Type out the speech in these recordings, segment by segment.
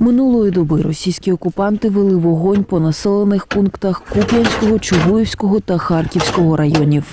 Минулої доби російські окупанти вели вогонь по населених пунктах Куп'янського, Чугуївського та Харківського районів.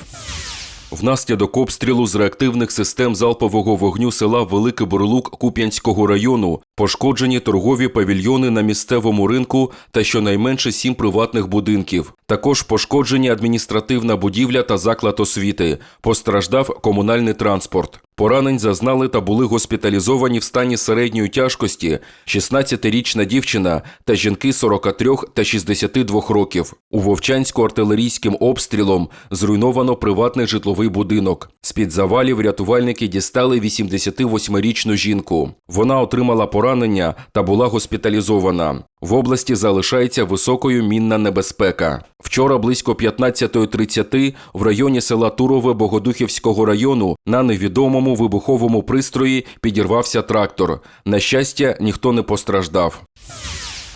Внаслідок обстрілу з реактивних систем залпового вогню села Великий Бурлук Куп'янського району пошкоджені торгові павільйони на місцевому ринку та щонайменше сім приватних будинків. Також пошкоджені адміністративна будівля та заклад освіти. Постраждав комунальний транспорт. Поранень зазнали та були госпіталізовані в стані середньої тяжкості 16-річна дівчина та жінки 43 та 62 років. У Вовчанську артилерійським обстрілом зруйновано приватний житловий будинок. З-під завалів рятувальники дістали 88-річну жінку. Вона отримала поранення та була госпіталізована. В області залишається високою мінна небезпека. Вчора близько 15.30 в районі села Турове Богодухівського району на невідомому вибуховому пристрої підірвався трактор. На щастя, ніхто не постраждав.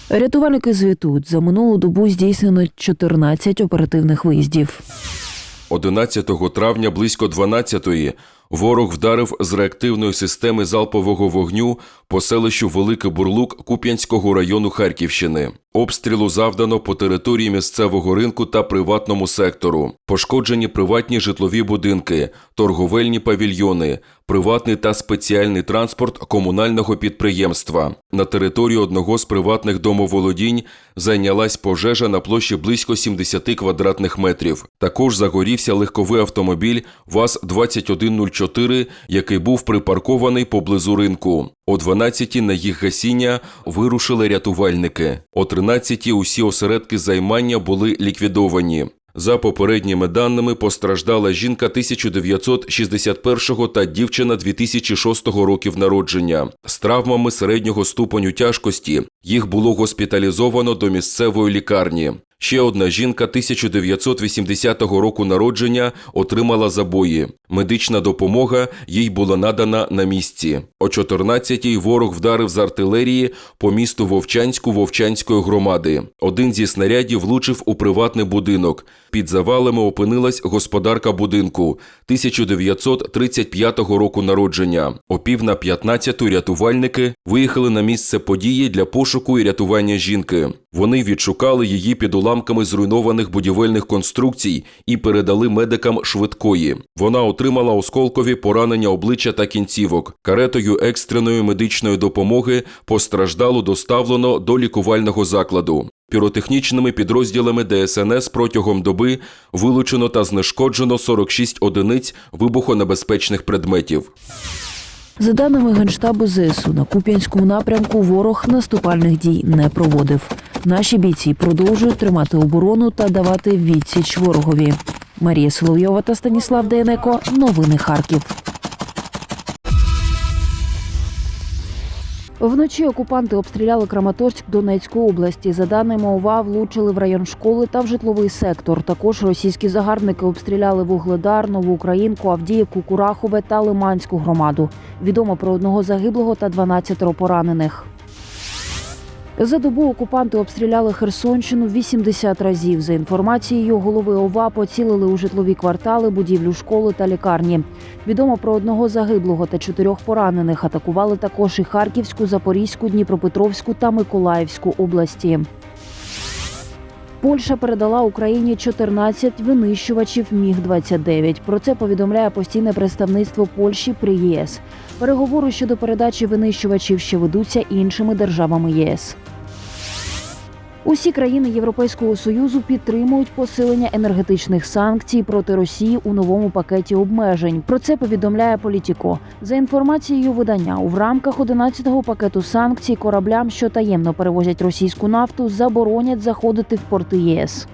Рятувальники звітують, за минулу добу здійснено 14 оперативних виїздів. 11 травня близько 12-ї ворог вдарив з реактивної системи залпового вогню по селищу Великий Бурлук Куп'янського району Харківщини. Обстрілу завдано по території місцевого ринку та приватному сектору. Пошкоджені приватні житлові будинки, торговельні павільйони, приватний та спеціальний транспорт комунального підприємства. На території одного з приватних домоволодінь зайнялась пожежа на площі близько 70 квадратних метрів. Також загорівся легковий автомобіль ВАЗ-2104, який був припаркований поблизу ринку. О 12-ті на їх гасіння вирушили рятувальники. О 13-ті усі осередки займання були ліквідовані. За попередніми даними постраждала жінка 1961 та дівчина 2006 років народження з травмами середнього ступеню тяжкості. Їх було госпіталізовано до місцевої лікарні. Ще одна жінка 1980 року народження отримала забої. Медична допомога їй була надана на місці. О 14-й ворог вдарив з артилерії по місту Вовчанську Вовчанської громади. Один зі снарядів влучив у приватний будинок. Під завалами опинилась господарка будинку 1935 року народження. О пів на 15 рятувальники виїхали на місце події для пошуку і рятування жінки. Вони відшукали її під уламками зруйнованих будівельних конструкцій і передали медикам швидкої. Вона отримала осколкові поранення обличчя та кінцівок. Каретою екстреної медичної допомоги постраждало доставлено до лікувального закладу. Піротехнічними підрозділами ДСНС протягом доби вилучено та знешкоджено 46 одиниць вибухонебезпечних предметів. За даними Генштабу ЗСУ, на Куп'янському напрямку ворог наступальних дій не проводив. Наші бійці продовжують тримати оборону та давати відсіч ворогові. Марія Соловйова та Станіслав Дейнеко. Новини Харків. Вночі окупанти обстріляли Краматорськ Донецької області. За даними ОВА, влучили в район школи та в житловий сектор. Також російські загарбники обстріляли Вугледар, Нову Українку, Авдіївку, Курахове та Лиманську громаду. Відомо про одного загиблого та 12 поранених. За добу окупанти обстріляли Херсонщину 80 разів. За інформацією голови ОВА, поцілили у житлові квартали, будівлю школи та лікарні. Відомо про одного загиблого та чотирьох поранених. Атакували також і Харківську, Запорізьку, Дніпропетровську та Миколаївську області. Польща передала Україні 14 винищувачів Міг 29 Про це повідомляє постійне представництво Польщі при ЄС. Переговори щодо передачі винищувачів ще ведуться іншими державами ЄС. Усі країни Європейського союзу підтримують посилення енергетичних санкцій проти Росії у новому пакеті обмежень. Про це повідомляє Політіко. За інформацією видання, в рамках 11-го пакету санкцій кораблям, що таємно перевозять російську нафту, заборонять заходити в порти ЄС.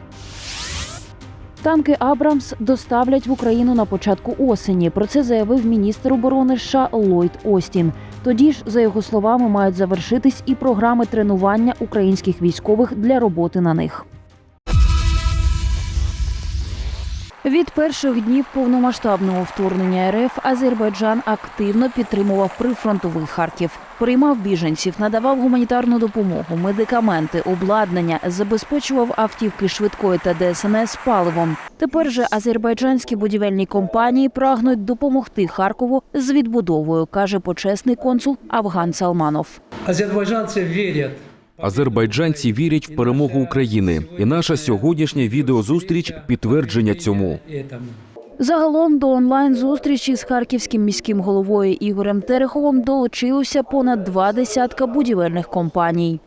Танки Абрамс доставлять в Україну на початку осені. Про це заявив міністр оборони США Ллойд Остін. Тоді ж, за його словами, мають завершитись і програми тренування українських військових для роботи на них. Від перших днів повномасштабного вторгнення РФ Азербайджан активно підтримував прифронтовий Харків, приймав біженців, надавав гуманітарну допомогу, медикаменти, обладнання, забезпечував автівки швидкої та ДСНС паливом. Тепер же азербайджанські будівельні компанії прагнуть допомогти Харкову з відбудовою, каже почесний консул Афган Салманов. Азербайджанцы верят. Азербайджанці вірять в перемогу України, і наша сьогоднішня відеозустріч підтвердження цьому. Загалом до онлайн зустрічі з харківським міським головою Ігорем Тереховим долучилося понад два десятка будівельних компаній.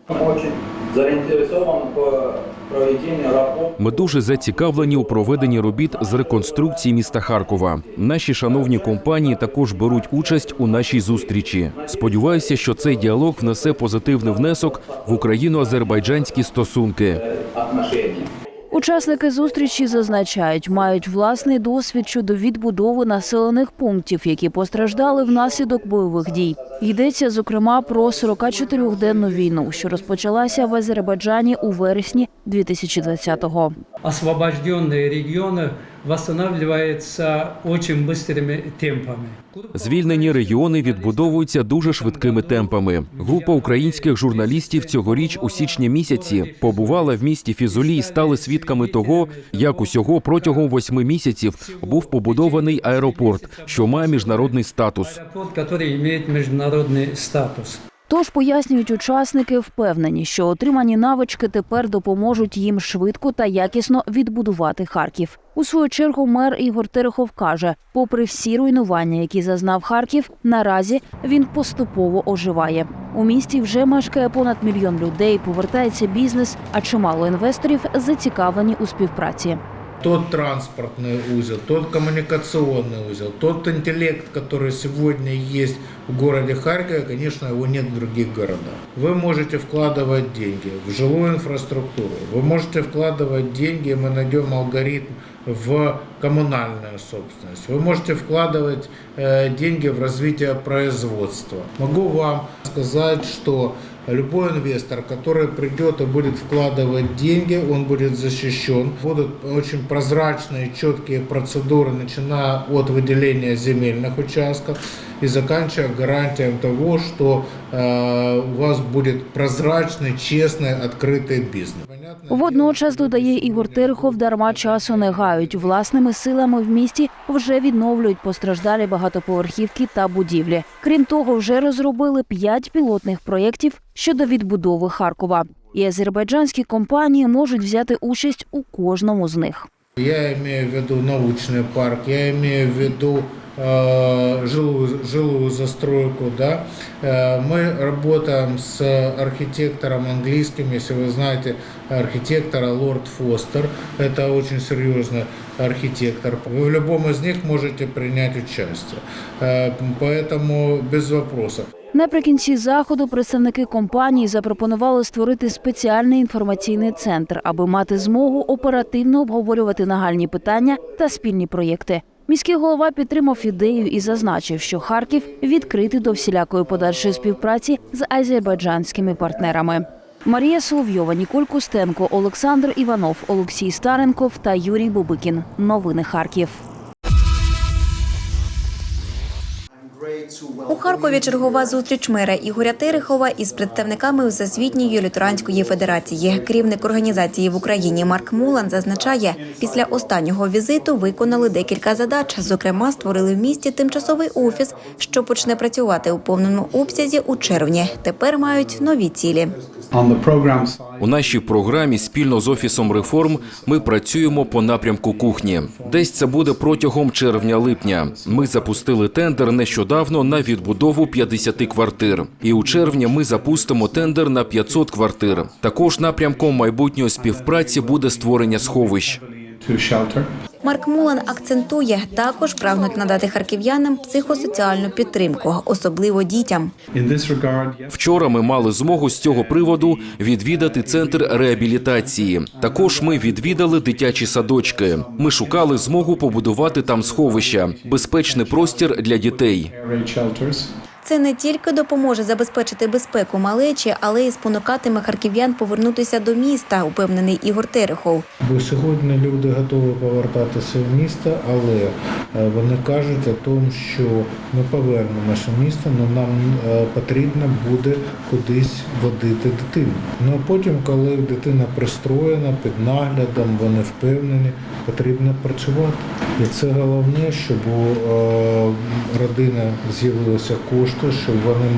Заинтересован по проведению работ Ми дуже зацікавлені у проведенні робіт з реконструкції міста Харкова. Наші шановні компанії також беруть участь у нашій зустрічі. Сподіваюся, що цей діалог внесе позитивний внесок в україно-азербайджанські стосунки. отношений. Учасники зустрічі зазначають, мають власний досвід щодо відбудови населених пунктів, які постраждали внаслідок бойових дій. Йдеться зокрема про 44-денну війну, що розпочалася в Азербайджані у вересні 2020-го. Освобождені регионы восстанавливаются очень быстрыми темпами. Звільнені регіони відбудовуються дуже швидкими темпами. Група українських журналістів цьогоріч у січні місяці побувала в місті Фізулі і стали свідками того, як усього протягом восьми місяців був побудований аеропорт, що має міжнародний статус. Аэропорт, который имеет международный статус. Тож пояснюють учасники, впевнені, що отримані навички тепер допоможуть їм швидко та якісно відбудувати Харків. У свою чергу мер Ігор Терехов каже: попри всі руйнування, які зазнав Харків, наразі він поступово оживає. У місті вже мешкає понад мільйон людей, повертається бізнес, а чимало інвесторів зацікавлені у співпраці. Тот транспортный узел, тот коммуникационный узел, тот интеллект, который сегодня есть в городе Харькове, конечно, его нет в других городах. Вы можете вкладывать деньги в жилую инфраструктуру, вы можете вкладывать деньги, мы найдем алгоритм в коммунальную собственность. Вы можете вкладывать э, деньги в развитие производства. Могу вам сказать, что Любой инвестор, который придет и будет вкладывать деньги, он будет защищен. Будут очень прозрачные, четкие процедуры, начиная от выделения земельных участков и заканчивая гарантием того, что э, у вас будет прозрачный, честный, открытый бизнес. Понятное Водночас дело, додає Ігор Терехов, дарма часу не гають. Власними силами в місті вже відновлюють постраждалі багатоповерхівки та будівлі. Крім того, вже розробили п'ять пілотних проєктів щодо відбудови Харкова. І азербайджанські компанії можуть взяти участь у кожному з них. Я имею в виду научный парк, я имею в виду э, жилую, жилую застройку, да. Э, мы работаем с архитектором английским, если вы знаете архитектора Лорд Фостер, это очень серьезный архитектор. Вы в любом из них можете принять участие, Э, поэтому без вопросов. Наприкінці заходу представники компанії запропонували створити спеціальний інформаційний центр, аби мати змогу оперативно обговорювати нагальні питання та спільні проєкти. Міський голова підтримав ідею і зазначив, що Харків відкритий до всілякої подальшої співпраці з азербайджанськими партнерами. Марія Соловйова, Ніколь Кустенко, Олександр Іванов, Олексій Старенков та Юрій Бубикін. Новини Харків. У Харкові чергова зустріч мера Ігоря Терехова із представниками Всесвітньої лютеранської федерації. Керівник організації в Україні Марк Мулан зазначає, після останнього візиту виконали декілька задач. Зокрема, створили в місті тимчасовий офіс, що почне працювати у повному обсязі у червні. Тепер мають нові цілі. У нашій програмі спільно з офісом реформ ми працюємо по напрямку кухні. Десь це буде протягом червня-липня. Ми запустили тендер нещодавно на відбудову 50 квартир. І у червні ми запустимо тендер на 500 квартир. Також напрямком майбутньої співпраці буде створення сховищ. Марк Мулан акцентує, також прагнуть надати харків'янам психосоціальну підтримку, особливо дітям. Вчора ми мали змогу з цього приводу відвідати центр реабілітації. Також ми відвідали дитячі садочки. Ми шукали змогу побудувати там сховища, безпечний простір для дітей. Це не тільки допоможе забезпечити безпеку малечі, але й спонукатиме харків'ян повернутися до міста, упевнений Ігор Терехов. Бо сьогодні люди готові повертатися в місто, але е, вони кажуть о тому, що ми повернемо наше місто, але нам е, потрібно буде кудись водити дитину. Ну а потім, коли дитина пристроєна під наглядом, вони впевнені, потрібно працювати. І це головне, щоб у родини з'явилися кошти, щоб вони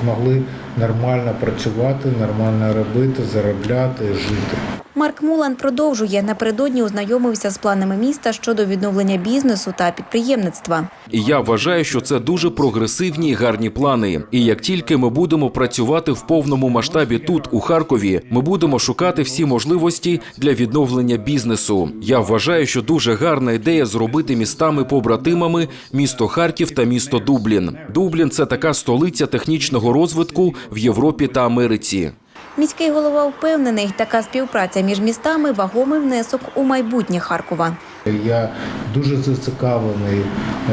змогли нормально працювати, нормально робити, заробляти, жити. Марк Мулан продовжує напередодні ознайомився з планами міста щодо відновлення бізнесу та підприємництва. Я вважаю, що це дуже прогресивні і гарні плани. І як тільки ми будемо працювати в повному масштабі тут, у Харкові, ми будемо шукати всі можливості для відновлення бізнесу. Я вважаю, що дуже гарна ідея зробити містами побратимами місто Харків та місто Дублін. Дублін це така столиця технічного розвитку в Європі та Америці. Міський голова впевнений, така співпраця між містами вагомий внесок у майбутнє Харкова. Я дуже зацікавлений,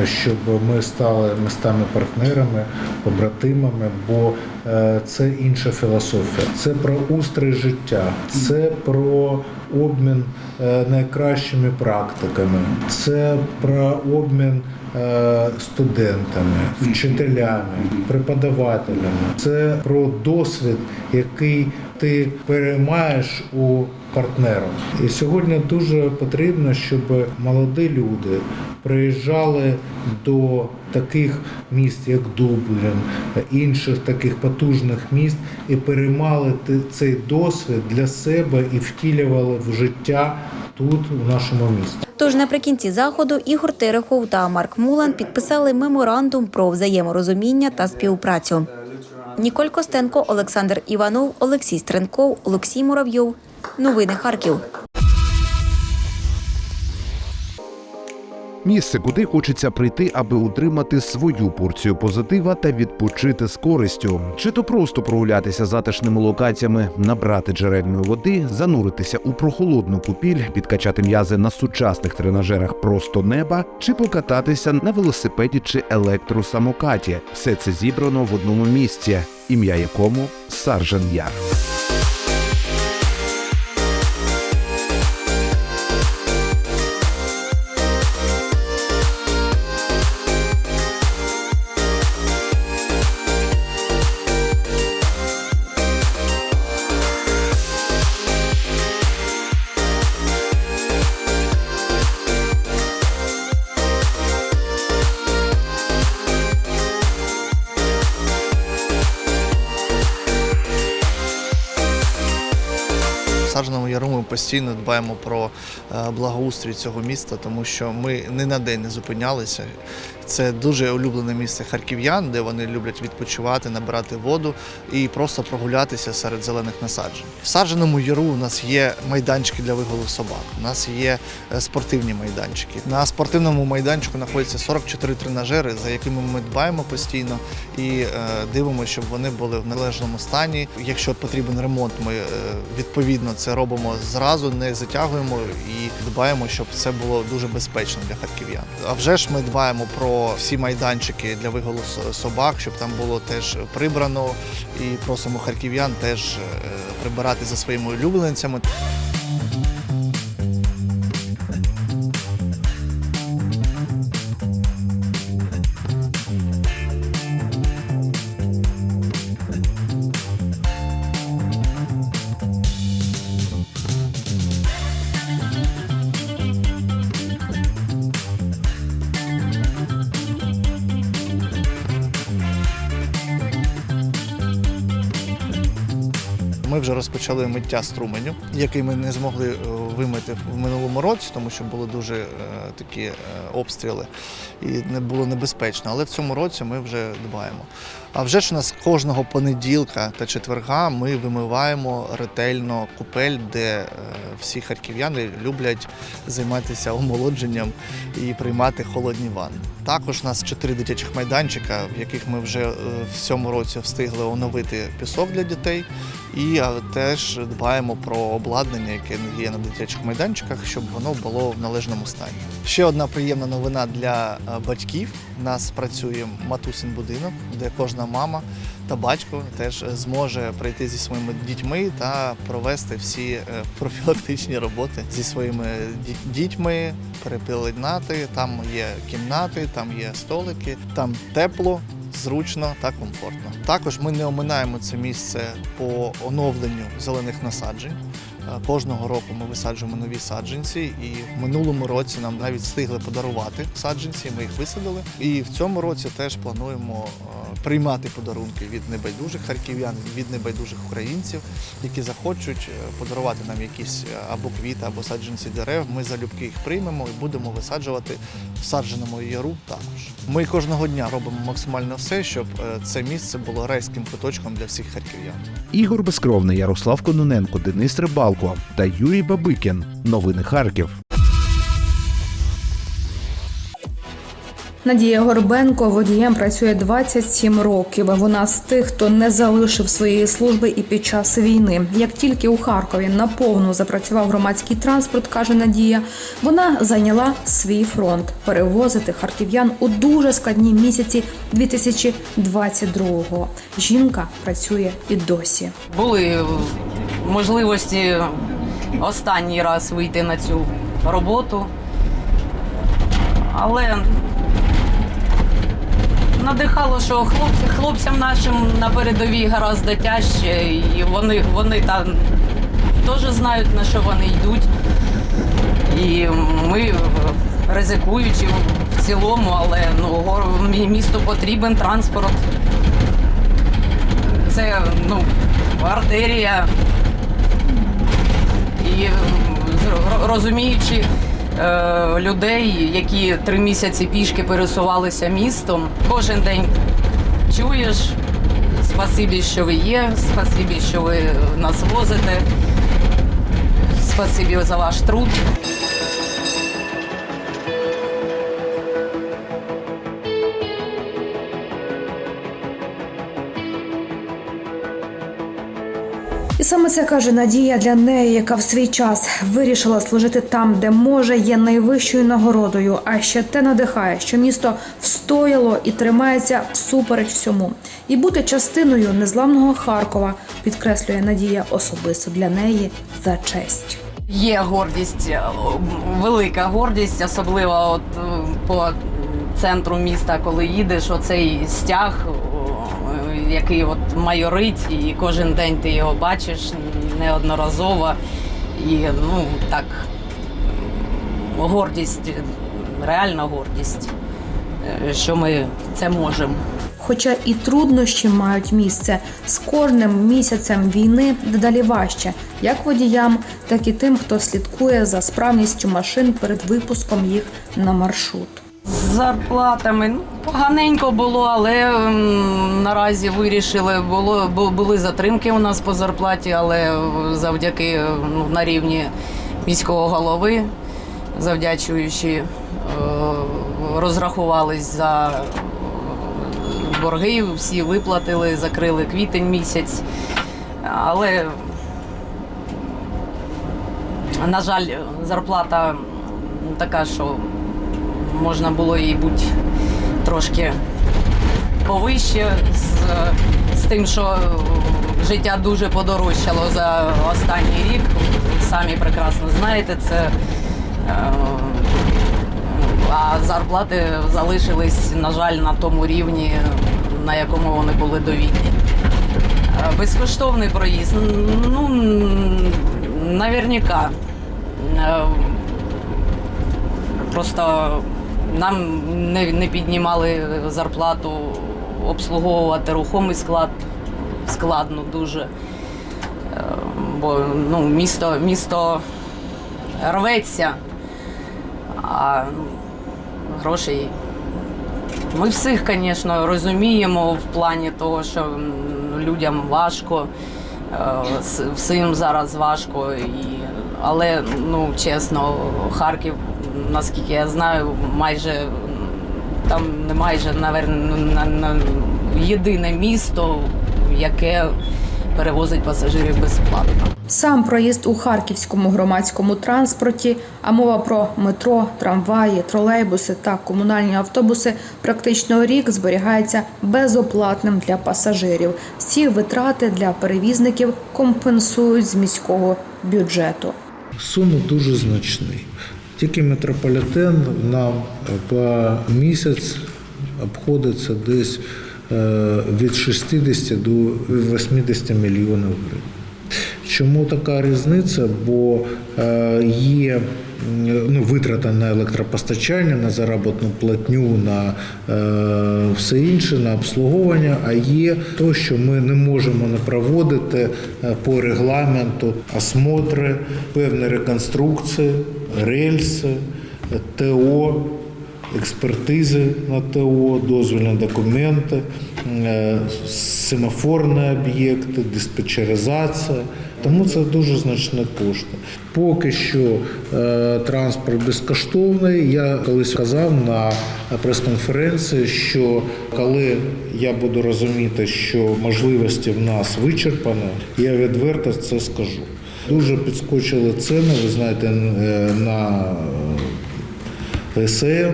щоб ми стали містами партнерами, побратимами, бо е, це інша філософія. Це про устрій життя, це про обмін е, найкращими практиками, це про обмін е, студентами, вчителями, преподавателями. Це про досвід, який ти переймаєш у партнерів. І сьогодні дуже потрібно, щоб молоді люди приїжджали до таких міст, як Дублін, інших таких потужних міст, і переймали цей досвід для себе і втілювали в життя тут, у нашому місті. Тож наприкінці заходу Ігор Терехов та Марк Мулан підписали меморандум про взаєморозуміння та співпрацю. Ніколь Костенко, Олександр Іванов, Олексій Стренков, Олексій Муравйов. Новини Харків. Місце, куди хочеться прийти, аби утримати свою порцію позитива та відпочити з користю, чи то просто прогулятися затишними локаціями, набрати джерельної води, зануритися у прохолодну купіль, підкачати м'язи на сучасних тренажерах просто неба, чи покататися на велосипеді чи електросамокаті. Все це зібрано в одному місці, ім'я якому Саржан Яр. Постійно дбаємо про е, благоустрій цього міста, тому що ми не на день не зупинялися. Це дуже улюблене місце харків'ян, де вони люблять відпочивати, набирати воду і просто прогулятися серед зелених насаджень. В Саджаному Яру у нас є майданчики для виголу собак. У нас є е, спортивні майданчики. На спортивному майданчику знаходяться 44 тренажери, за якими ми дбаємо постійно і е, дивимося, щоб вони були в належному стані. Якщо потрібен ремонт, ми е, відповідно це робимо зразу, не затягуємо і дбаємо, щоб це було дуже безпечно для харків'ян. А вже ж ми дбаємо про всі майданчики для вигулу собак, щоб там було теж прибрано, і просимо харків'ян теж е, прибирати за своїми улюбленцями. Ми вже розпочали миття струменю, який ми не змогли е, вимити в минулому році, тому що були дуже е, такі е, обстріли і не було небезпечно. Але в цьому році ми вже дбаємо. А вже ж у нас кожного понеділка та четверга ми вимиваємо ретельно купель, де е, всі харків'яни люблять займатися омолодженням і приймати холодні ванни. Також у нас чотири дитячих майданчика, в яких ми вже в цьому році встигли оновити пісок для дітей. І теж дбаємо про обладнання, яке є на дитячих майданчиках, щоб воно було в належному стані. Ще одна приємна новина для е, батьків. У нас працює матусин будинок, де кожна мама та батько теж зможе прийти зі своїми дітьми та провести всі е, профілактичні роботи зі своїми ді- дітьми, перепеленати. Там є кімнати, там є столики, там тепло зручно та комфортно. Також ми не оминаємо це місце по оновленню зелених насаджень. Кожного року ми висаджуємо нові саджанці, і в минулому році нам навіть встигли подарувати саджанці. Ми їх висадили. І в цьому році теж плануємо е, приймати подарунки від небайдужих харків'ян, від небайдужих українців, які захочуть е, подарувати нам якісь е, або квіти, або саджанці дерев. Ми залюбки їх приймемо і будемо висаджувати в садженому яру також. Ми кожного дня робимо максимально все, щоб е, це місце було райським куточком для всіх харків'ян. Ігор Безкровний, Ярослав Кононенко, Денис Рибалко та Юрій Бабикін. Новини Харків. Надія Горбенко водієм працює 27 років. Вона з тих, хто не залишив своєї служби і під час війни. Як тільки у Харкові наповну запрацював громадський транспорт, каже Надія, вона зайняла свій фронт перевозити харків'ян у дуже складні місяці 2022-го. Жінка працює і досі. були можливості останній раз вийти на цю роботу. Але надихало, що хлопці, хлопцям нашим на передовій гораздо тяжче, і вони, вони там теж знають, на що вони йдуть. І ми ризикуючи в цілому, але ну, місту потрібен транспорт. Це ну, артерія. І розуміючи е, людей, які три місяці пішки пересувалися містом, кожен день чуєш. Спасибі, що ви є, спасибі, що ви нас возите. Спасибі за ваш труд. І саме це каже Надія для неї, яка в свій час вирішила служити там, де може, є найвищою нагородою. А ще те надихає, що місто встояло і тримається всупереч всьому. І бути частиною незламного Харкова підкреслює Надія особисто для неї за честь. Є гордість, е, велика гордість, особливо от е, по центру міста, коли їдеш, оцей стяг, який от майорить, і кожен день ти його бачиш неодноразово. І ну так, гордість, реальна гордість, е, що ми це можемо. Хоча і труднощі мають місце з кожним місяцем війни дедалі важче, як водіям, так і тим, хто слідкує за справністю машин перед випуском їх на маршрут. Зарплатами ну, поганенько було, але м, наразі вирішили. Було бу- були затримки у нас по зарплаті, але е, завдяки ну, на рівні міського голови, завдячуючи, е, розрахувались за е, борги, всі виплатили, закрили квітень місяць. Але на жаль, зарплата така, що можна було їй бути трошки повище з, з тим, що життя дуже подорожчало за останній рік. Самі прекрасно знаєте це. Е, А зарплати залишились, на жаль, на тому рівні, на якому вони були до війни. Е, Безкоштовний проїзд. Ну, наверняка. Е, Просто нам не, не піднімали зарплату обслуговувати рухомий склад складно дуже. Е, Бо ну, місто, місто рветься, а ну, грошей. Ми всіх, звісно, розуміємо в плані того, що людям важко, е, всім зараз важко. І, але ну, чесно, Харків, наскільки я знаю, майже там не майже, наверно, на, на, єдине місто, яке перевозить пасажирів безплатно. Сам проїзд у харківському громадському транспорті, а мова про метро, трамваї, тролейбуси та комунальні автобуси практично рік зберігається безоплатним для пасажирів. Всі витрати для перевізників компенсують з міського бюджету. Суми дуже значні. Тільки метрополітен нам по місяць обходиться десь е, від 60 до 80 мільйонів гривень. Чому така різниця? Бо е, є ну, витрата на електропостачання, на заробітну платню, на е, все інше, на обслуговування. А є то, що ми не можемо не проводити е, по регламенту осмотри, певні реконструкції, рельси, ТО експертизи на ТО, дозвільні документи, е, семафорні об'єкти, диспетчеризація. Тому це дуже значні кошти. Поки що е, транспорт безкоштовний. Я колись казав на прес-конференції, що коли я буду розуміти, що можливості в нас вичерпані, я відверто це скажу. Дуже підскочили ціни, ви знаєте, е, на ПСЕ.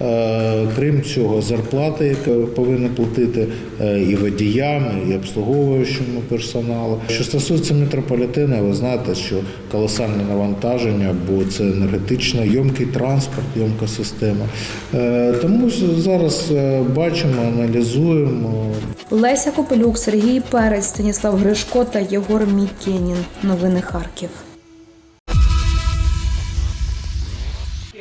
Е, Крім цього, зарплати, які повинні платити е, і водіям, і обслуговуючому персоналу. Що стосується метрополітену, ви знаєте, що колосальне навантаження, бо це енергетично йомкий транспорт, йомка система. Е, Тому зараз бачимо, аналізуємо. Леся Копелюк, Сергій Перець, Станіслав Гришко та Єгор Мікенін. Новини Харків.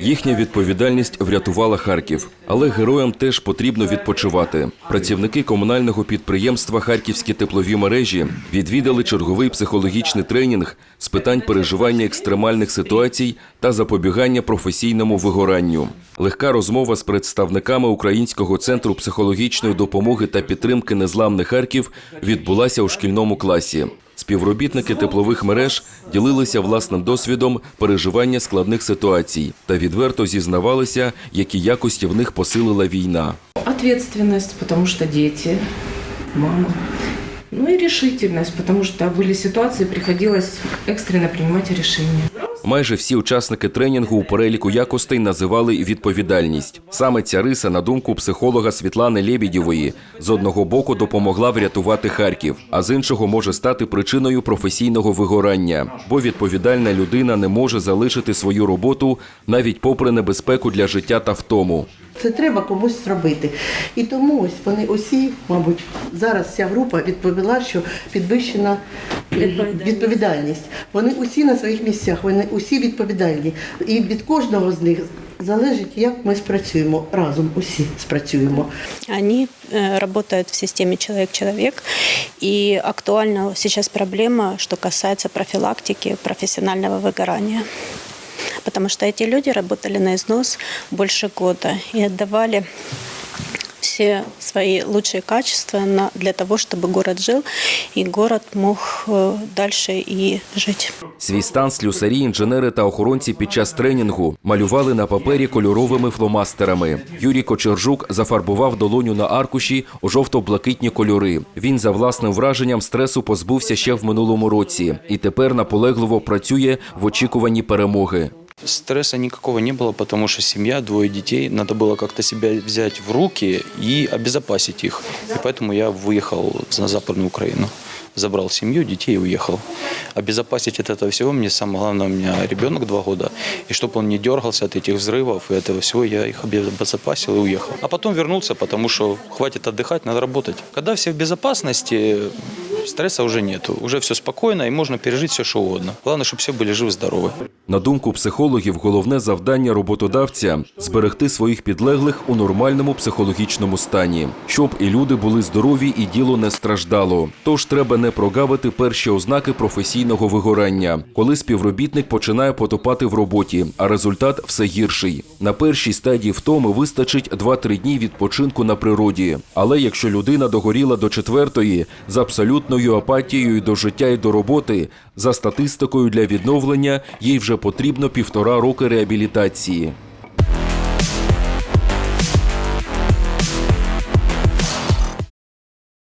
Їхня відповідальність врятувала Харків, але героям теж потрібно відпочивати. Працівники комунального підприємства Харківські теплові мережі відвідали черговий психологічний тренінг з питань переживання екстремальних ситуацій та запобігання професійному вигоранню. Легка розмова з представниками Українського центру психологічної допомоги та підтримки незламних Харків відбулася у шкільному класі. Співробітники теплових мереж ділилися власним досвідом переживання складних ситуацій та відверто зізнавалися, які якості в них посилила війна. Відповідальність, тому що діти, мама. Ну и решительность, потому что были ситуации, приходилось экстренно принимать решения. Майже всі учасники тренінгу у переліку якостей називали відповідальність. Саме ця риса, на думку психолога Світлани Лєбідєвої, з одного боку допомогла врятувати Харків, а з іншого може стати причиною професійного вигорання, бо відповідальна людина не може залишити свою роботу навіть попри небезпеку для життя та втому. Це треба комусь зробити. І тому ось вони усі, мабуть, зараз ця група відповіла, що підвищена відповідальність. Вони усі на своїх місцях, вони усі відповідальні. І від кожного з них залежить, як ми спрацюємо разом. Усі спрацюємо. Они э, работают в системе человек-человек, и актуальна сейчас проблема, что касается профилактики профессионального выгорания. Потому что эти люди работали на износ больше года и отдавали все свои лучшие качества на, для того, чтобы город жил, и город мог э, дальше и жить. Свій стан слюсарі, інженери та охоронці під час тренінгу малювали на папері кольоровими фломастерами. Юрій Кочержук зафарбував долоню на аркуші у жовто-блакитні кольори. Він за власним враженням стресу позбувся ще в минулому році і тепер наполегливо працює в очікуванні перемоги. Стресса никакого не было, потому что семья, двое детей, надо было как-то себя взять в руки и обезопасить их. И поэтому я выехал на Западную Украину. Забрал семью, детей и уехал. Обезопасить от этого всего мне самое главное, у меня ребенок два года. И чтобы он не дергался от этих взрывов и этого всего, я их обезопасил и уехал. А потом вернулся, потому что хватит отдыхать, надо работать. Когда все в безопасности, стресса уже нету. Уже все спокойно и можно пережить все, что угодно. Главное, чтобы все были живы-здоровы. На думку психологів, головне завдання роботодавця зберегти своїх підлеглих у нормальному психологічному стані, щоб і люди були здорові, і діло не страждало. Тож треба не прогавити перші ознаки професійного вигорання, коли співробітник починає потопати в роботі, а результат все гірший. На першій стадії втоми вистачить 2-3 дні відпочинку на природі. Але якщо людина догоріла до четвертої з абсолютною апатією до життя і до роботи, за статистикою для відновлення їй вже потрібно півтора роки реабілітації.